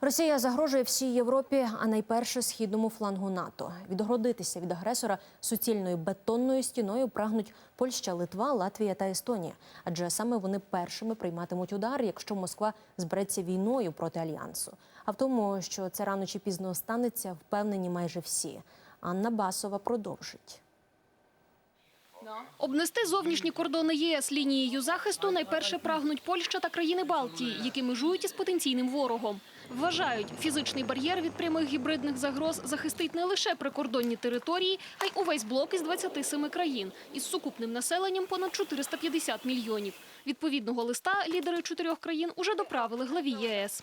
Росія загрожує всій Європі, а найперше східному флангу НАТО. Відгородитися від агресора суцільною бетонною стіною прагнуть Польща, Литва, Латвія та Естонія. Адже саме вони першими прийматимуть удар, якщо Москва збереться війною проти альянсу. А в тому, що це рано чи пізно станеться, впевнені майже всі. Анна Басова продовжить. Обнести зовнішні кордони ЄС лінією захисту найперше прагнуть Польща та країни Балтії, які межують із потенційним ворогом. Вважають, фізичний бар'єр від прямих гібридних загроз захистить не лише прикордонні території, а й увесь блок із 27 країн із сукупним населенням понад 450 мільйонів. Відповідного листа лідери чотирьох країн уже доправили главі ЄС.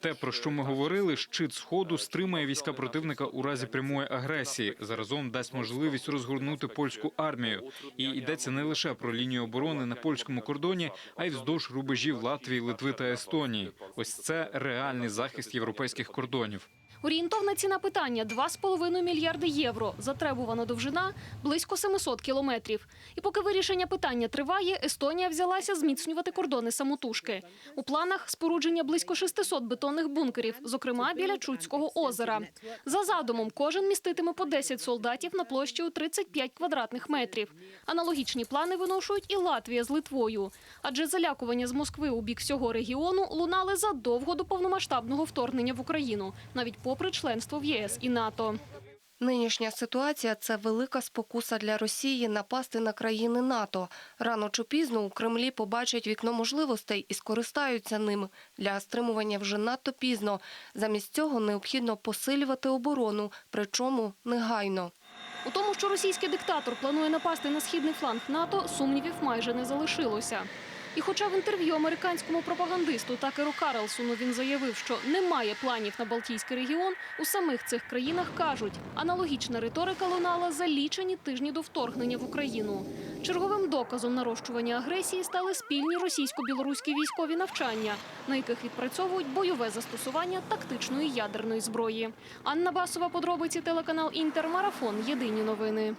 Те, про що ми говорили, щит сходу стримає війська противника у разі прямої агресії. Заразом дасть можливість розгорнути польську армію. І йдеться не лише про лінію оборони на польському кордоні, а й вздовж рубежів Латвії, Литви та Естонії. Ось це реальний захист європейських кордонів. Орієнтовна ціна питання – 2,5 мільярди євро. Затребувана довжина – близько 700 кілометрів. І поки вирішення питання триває, Естонія взялася зміцнювати кордони самотужки. У планах спорудження близько 600 бетонних бункерів, зокрема біля Чудського озера. За задумом, кожен міститиме по 10 солдатів на площі у 35 квадратних метрів. Аналогічні плани виношують і Латвія з Литвою. Адже залякування з Москви у бік всього регіону лунали задовго до повномасштабного вторгнення в Україну, навіть попри членство в ЄС і НАТО. Нинішня ситуація це велика спокуса для Росії напасти на країни НАТО. Рано чи пізно у Кремлі побачать вікно можливостей і скористаються ним. Для стримування вже надто пізно. Замість цього необхідно посилювати оборону, причому негайно. У тому, що російський диктатор планує напасти на східний фланг НАТО, сумнівів майже не залишилося. І хоча в інтерв'ю американському пропагандисту Такеру Карлсону він заявив, що немає планів на Балтійський регіон, у самих цих країнах кажуть, аналогічна риторика лунала за лічені тижні до вторгнення в Україну. Черговим доказом нарощування агресії стали спільні російсько-білоруські військові навчання, на яких відпрацьовують бойове застосування тактичної ядерної зброї. Анна Басова, подробиці телеканал Інтер, марафон. Єдині новини.